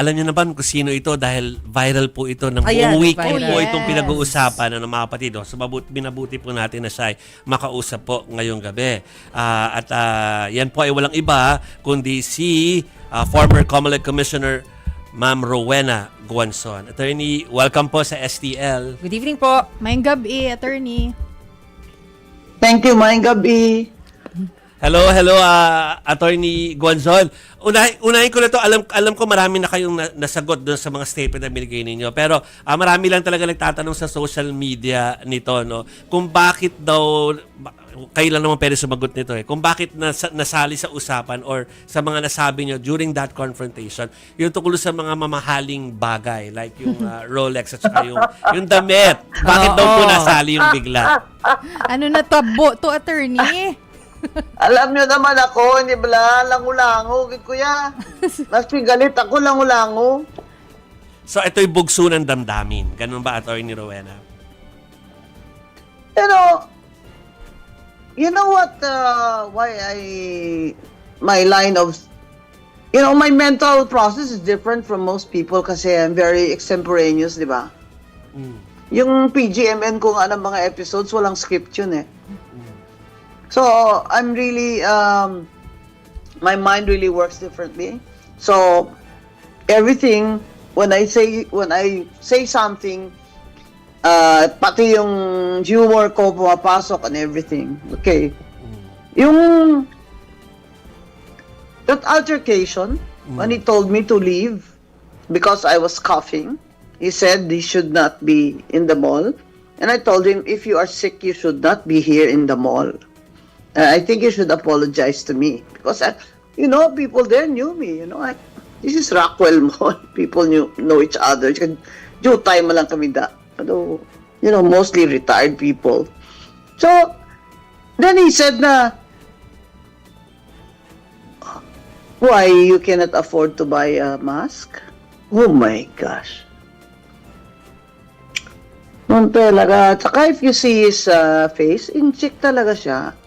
alam niyo naman kung sino ito dahil viral po ito ng Ayan, buong weekend viral. po itong Yes. pinag-uusapan ng mga kapatid. Oh. So mabut, binabuti po natin na siya ay makausap po ngayong gabi. Ah, at ah, yan po ay walang iba kundi si ah, former COMELEC Commissioner Ma'am Rowena Guanzon. Attorney, welcome po sa STL. Good evening po. Mayang gabi, attorney. Thank you, Mayang Gabi. Hello, hello, ah, Attorney Guanzon. Unahin, unahin ko na to, alam, alam ko marami na kayong na, nasagot doon sa mga statement na binigay ninyo. Pero ah, marami lang talaga nagtatanong sa social media nito, no? Kung bakit daw, kayo lang naman pwede sumagot nito eh. Kung bakit nasa, nasali sa usapan or sa mga nasabi nyo during that confrontation, yung tungkol sa mga mamahaling bagay, like yung ah, Rolex at saka yung, yung damit. Bakit daw po nasali yung bigla? Ano na tabo to, attorney? Alam nyo naman ako, hindi ba langulango, kuya. Mas galit ako, langulango. So ito'y bugso ng damdamin. Ganun ba, Attorney Rowena? You know, you know what, uh, why I, my line of, you know, my mental process is different from most people kasi I'm very extemporaneous, di ba? Mm. Yung PGMN ko nga ng mga episodes, walang script yun eh. So, I'm really, um, my mind really works differently. So, everything, when I say, when I say something, uh, pati yung humor ko pumapasok and everything. Okay. Yung, that altercation, when he told me to leave because I was coughing, he said he should not be in the mall. And I told him, if you are sick, you should not be here in the mall. Uh, I think you should apologize to me because, I, you know, people there knew me. You know, I, this is Rockwell Mall. People knew know each other. Due time lang kami da. You know, mostly retired people. So, then he said na, why you cannot afford to buy a mask? Oh my gosh. Noon talaga. Tsaka if you see his uh, face, in-check talaga siya.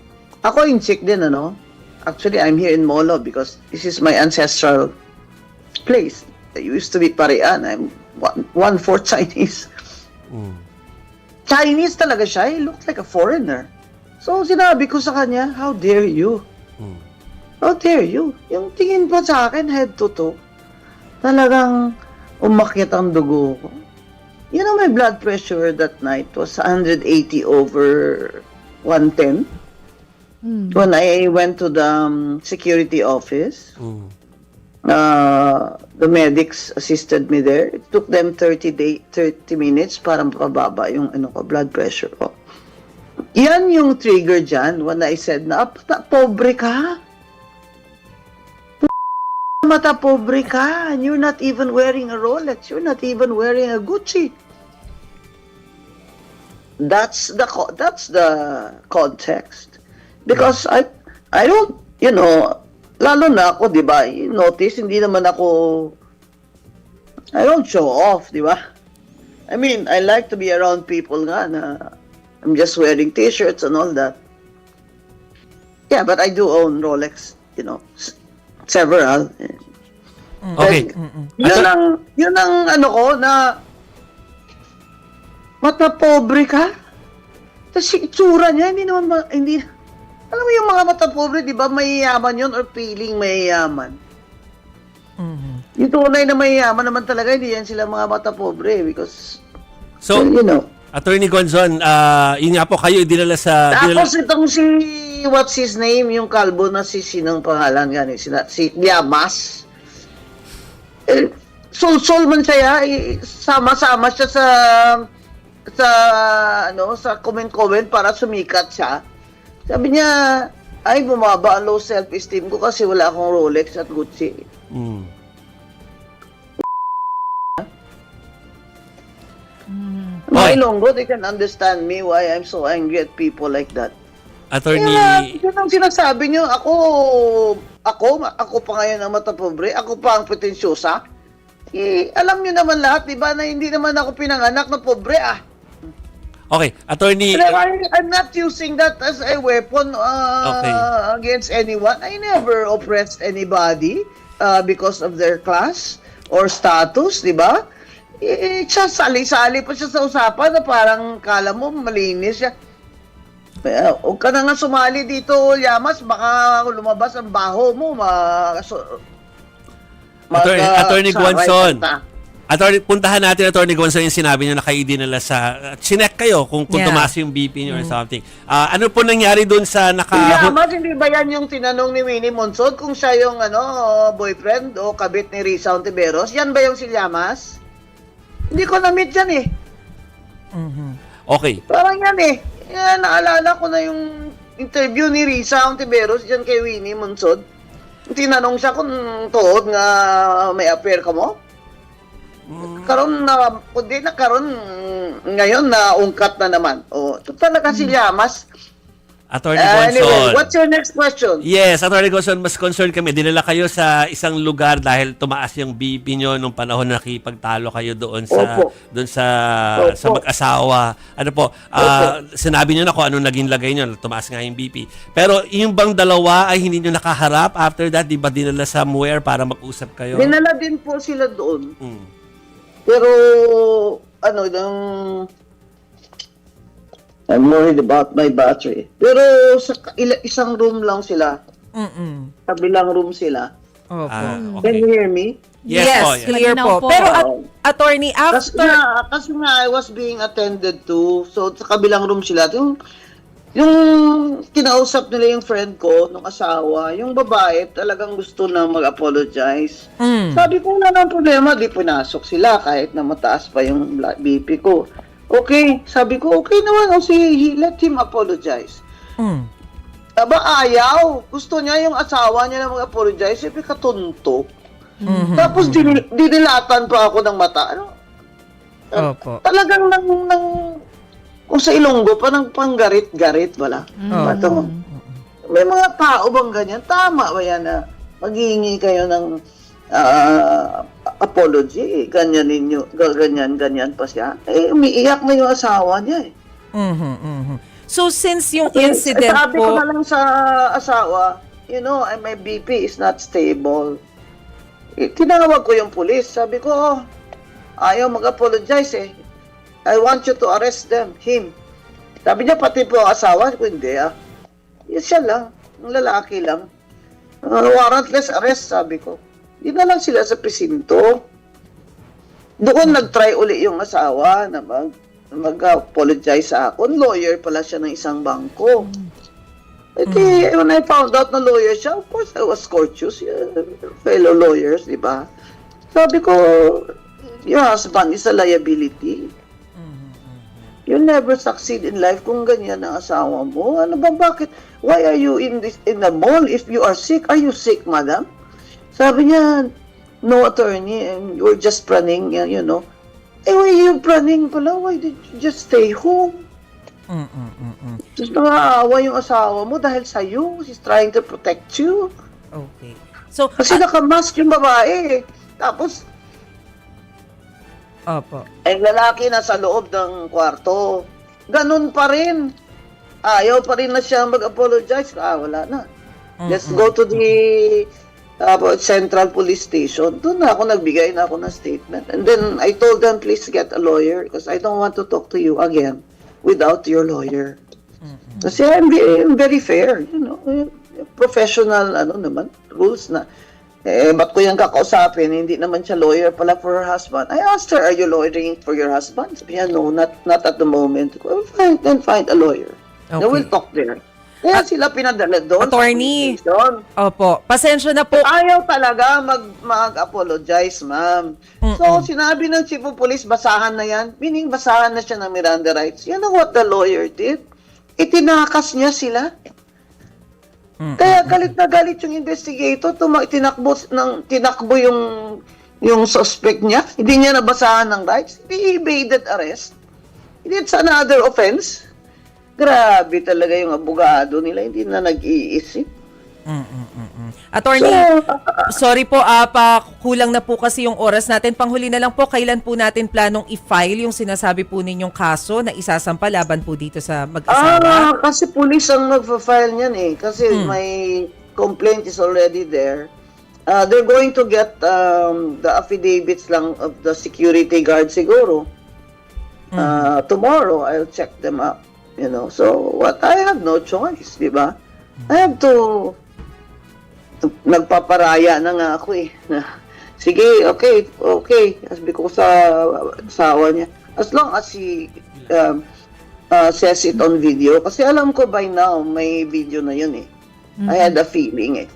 Ako in-check din, ano? Actually, I'm here in Molo because this is my ancestral place. I used to be Parian. I'm one, one-fourth Chinese. Mm. Chinese talaga siya. He looked like a foreigner. So, sinabi ko sa kanya, how dare you? Mm. How dare you? Yung tingin pa sa akin, head to toe, talagang umakyat ang dugo ko. You know, my blood pressure that night was 180 over 110. When I went to the um, security office, Mm. uh, the medics assisted me there. It took them 30 day, 30 minutes para mapababa yung ano ko, blood pressure ko. Yan yung trigger dyan when I said na, "Ah, pata- pobre ka. P- Mata pobre ka. And you're not even wearing a Rolex. You're not even wearing a Gucci. That's the co- that's the context. Because I I don't, you know, lalo na ako, 'di ba? Notice hindi naman ako I don't show off, 'di ba? I mean, I like to be around people nga na I'm just wearing t-shirts and all that. Yeah, but I do own Rolex, you know, several. Okay. Yun ang, yun ang ano ko na mata pobre ka. Tapos yung itsura niya, hindi naman, ma- hindi, alam mo yung mga mata pobre, di ba, mayayaman yun or feeling mayayaman. Yung tunay na mayayaman naman talaga, hindi yan sila mga mata pobre because, So, you know. Attorney Gonzon, ah yun nga po, kayo dinala sa... dinala- Tapos itong si, what's his name, yung kalbo na si, sinong pangalan gani, sina, si Llamas. Eh, sol-sol man siya, eh, sama-sama siya sa, sa, ano, sa comment-comment para sumikat siya. Sabi niya, ay, bumaba ang low self-esteem ko kasi wala akong Rolex at Gucci. Mm. Mga Ilonggo, they can understand me why I'm so angry at people like that. Attorney... Kaya, yun ang sinasabi niyo, ako, ako, ako pa ngayon ang matapobre, ako pa ang pretensyosa. Eh, alam niyo naman lahat, di ba, na hindi naman ako pinanganak na pobre, ah. Okay, Attorney... I'm not using that as a weapon uh, Okay. against anyone. I never oppressed anybody uh, because of their class or status, di ba? Eh, siya, sali-sali pa siya sa usapan na parang kala mo malinis siya. Eh, Huwag ka na nga sumali dito, Yamas. Baka lumabas ang baho mo. Ma, so, Attorney- mag- Attorney Guanzon. right, Attorney, puntahan natin, Attorney Gonzalo, yung sinabi niyo na kayo dinala sa... Sinek kayo kung, kung Yeah. tumaas yung BP niyo or something. Ah, ano po nangyari doon sa naka... Yamas, hindi ba yan yung tinanong ni Winnie Monson kung siya yung ano, boyfriend o kabit ni Risa Ontiveros? Yan ba yung si Yamas? Hindi ko na-meet yan eh. Okay. Parang yan eh. Yan, naalala ko na yung interview ni Risa Ontiveros dyan kay Winnie Monson. Tinanong siya kung tuod nga may affair ka mo. Karon na, kundi na karon ngayon na ungkat na naman. O, ito talaga si Yamas. Attorney Uh, anyway, Gonzalo. what's your next question? Yes, Attorney Gonzalo, mas concerned kami. Dinala kayo sa isang lugar dahil tumaas yung BP nyo nung panahon na nakipagtalo kayo doon sa Opo. doon sa Opo. sa mag-asawa. Ano po? ah, sinabi niyo na kung anong naging lagay niyo, tumaas nga yung BP. Pero yung bang dalawa ay hindi niyo nakaharap after that, di ba dinala somewhere para mag-usap kayo? Dinala din po sila doon. Mm. Pero, ano, yung... I'm worried about my battery. Pero sa ila- isang room lang sila. Mm-mm. Kabilang room sila. Opo. Ah, Can okay. you hear me? Yes, Yes, po, yes. clear po. po. Pero at, attorney, Kasi after... nga, kasi nga I was being attended to. So, sa kabilang room sila. Yung, yung kinausap nila yung friend ko, nung asawa, yung babae talagang gusto na mag-apologize. Mm. Sabi ko, wala nang problema, di pinasok sila kahit na mataas pa yung BP ko. Okay, sabi ko, okay naman, o sige, let him apologize. Mm. Aba, ayaw. Gusto niya yung asawa niya na mag-apologize, sabi katunto. Mhm. Tapos dinil- dinilatan pa ako ng mata. Ano? Opo. Talagang nang, nang kung sa Ilonggo pa ng panggarit-garit wala. Oh. Ito, may mga tao bang ganyan? Tama ba yan na maghihingi kayo ng ah, apology? Ganyan ninyo, ga- ganyan, ganyan pa siya. Eh, umiiyak na yung asawa niya eh. Mhm, mhm. So, since yung Eh, incident Sabi ko po... na lang sa asawa, you know, eh, my BP is not stable. Eh, tinawag ko yung pulis. Sabi ko, oh, ayaw mag-apologize eh. I want you to arrest them, him. Sabi niya, pati po asawa. Ko, hindi ah. Yes, siya lang. Ang lalaki lang. Uh, warrantless arrest, sabi ko. Yun na lang sila sa presinto. Doon nag-try uli yung asawa na mag, mag-apologize sa akin. Lawyer pala siya ng isang bangko. Eh, di, when I found out na lawyer siya, of course, I was courteous. fellow lawyers, di ba? Sabi ko, your husband is a liability. You'll never succeed in life kung ganyan ang asawa mo. Ano ba, bakit? Why are you in this in the mall? If you are sick, are you sick, madam? Sabi niya, no attorney, and you're just running, you know. Eh, why you running pala? Why did you just stay home? Mm, mm, mm. Tapos nangaawa yung asawa mo dahil sa'yo. She's trying to protect you. Okay. So, Kasi nakamask yung babae. Tapos, opo. ang lalaki nasa loob ng kwarto. Ganun pa rin. Ayaw pa rin na siya mag-apologize. Ah, wala na. Let's go to the uh, Central Police Station. Doon na ako nagbigay na ako ng statement. And then I told them, please get a lawyer because I don't want to talk to you again without your lawyer. Kasi I'm very, I'm very fair, you know. eh, Professional, ano naman, rules na. Eh, ba't ko yung kakausapin? Hindi naman siya lawyer pala for her husband. I asked her, are you lawyering for your husband? Sabi niya, no, not, not at the moment. Well, fine, then find a lawyer. Then Okay. we'll talk there. Kaya sila pinadala doon. Attorney. Opo. Pasensya na po. Ayaw talaga mag, mag-apologize, ma'am. So, sinabi ng chief of police, basahan na yan. Meaning, basahan na siya ng Miranda rights. You know what the lawyer did? Itinakas niya sila. Kaya galit na galit yung investigator. Tuma- tinakbo, ng, tinakbo yung, yung suspect niya. Hindi niya nabasahan ng rights. He evaded arrest. It's another offense. Grabe talaga yung abogado nila. Hindi na nag-iisip. Mm, Attorney, sorry po, ah, pa, kulang na po kasi yung oras natin. Panghuli na lang po, kailan po natin planong i-file yung sinasabi po ninyong kaso na isasampa laban po dito sa mag-asawa? Ah, kasi police ang nagfa-file niyan eh. Kasi Hmm. may complaint is already there. Uh, they're going to get um, the affidavits lang of the security guard siguro. Uh, tomorrow, I'll check them up. You know, so what? I have no choice, di ba? I have to nagpaparaya na nga ako eh. Na, Sige, okay, okay. Sabi ko sa asawa niya. As long as he um, uh, says it on video. Kasi alam ko by now, may video na yun eh. I had a feeling eh.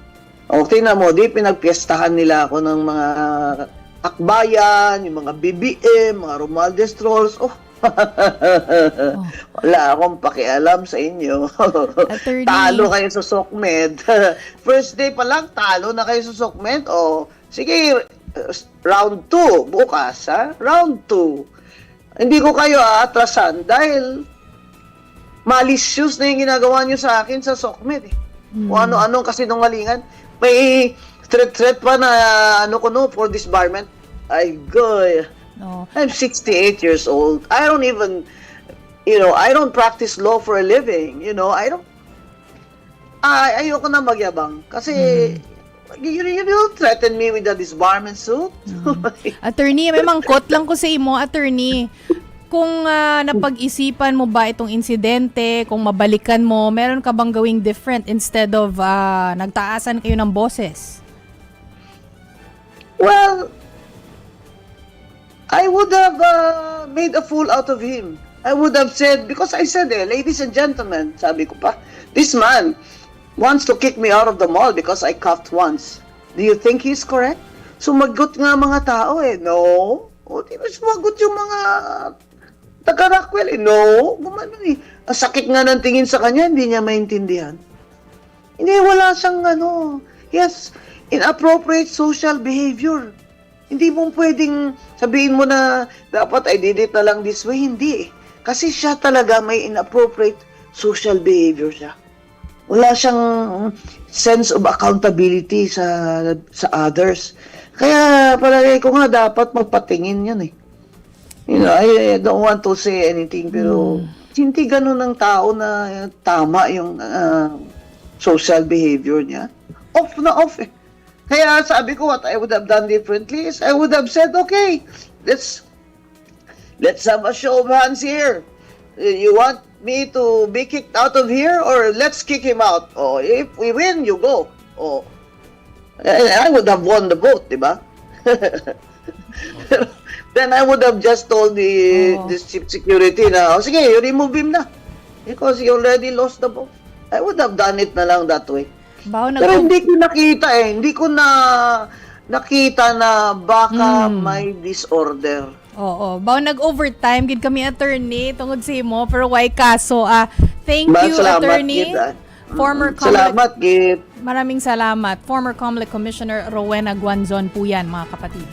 O, tingnan mo, di pinagpiestahan nila ako ng mga akbayan, yung mga BBM, mga Romualdez trolls. Oh, wala akong pakialam sa inyo. Attorney. talo kayo sa SOCMED. First day pa lang, talo na kayo sa SOCMED. O, sige, round 2, bukas, ha? Round 2. Hindi ko kayo aatrasan dahil malicious na yung ginagawa nyo sa akin sa SOCMED. Eh. Kung ano-anong kasinungalingan. May threat-threat pa na ano ko no for disbarment. Ay, goy. No. I'm 68 years old. I don't even, you know, I don't practice law for a living. You know, I don't, ay, ayoko na magyabang. Kasi, you, you don't threaten me with a disbarment suit. Attorney, may mangkot lang ko sa imo, attorney. Kung ah, napag-isipan mo ba itong insidente, kung mabalikan mo, meron ka bang gawing different instead of ah, nagtaasan kayo ng boses? Well, I would have uh, made a fool out of him. I would have said, because I said eh, ladies and gentlemen, sabi ko pa, this man wants to kick me out of the mall because I coughed once. Do you think he's correct? Sumagot nga mga tao eh, no. O di ba sumagot yung mga taga-Rockwell eh, no. Gumano eh. Ang sakit nga ng tingin sa kanya, hindi niya maintindihan. Hindi, wala siyang ano. Yes, inappropriate social behavior. Hindi mo pwedeng sabihin mo na dapat I did it na lang this way. Hindi. Kasi siya talaga may inappropriate social behavior siya. Wala siyang sense of accountability sa sa others. Kaya palagay ko nga dapat magpatingin yan eh. You know, I, I don't want to say anything pero hindi ganun ng tao na tama yung ah, social behavior niya. Off na off eh. Kaya sabi ko what I would have done differently is I would have said, okay, let's let's have a show of hands here. You want me to be kicked out of here or let's kick him out? Oh, if we win, you go. Oh, I would have won the vote, di ba? Then I would have just told the, Oo. the chief security na, oh, sige, you remove him na. Because he already lost the vote. I would have done it na lang that way. Bao nag Pero hindi ko nakita eh. Hindi ko na nakita na baka may disorder. Oo, bao nag-overtime gid kami attorney tungod sa imo pero why kaso ah thank Ba, you salamat, attorney. Gid, ah. Former Mm, Salamat, Git. Maraming salamat. Former Comelec Commissioner Rowena Guanzon po yan, mga kapatid.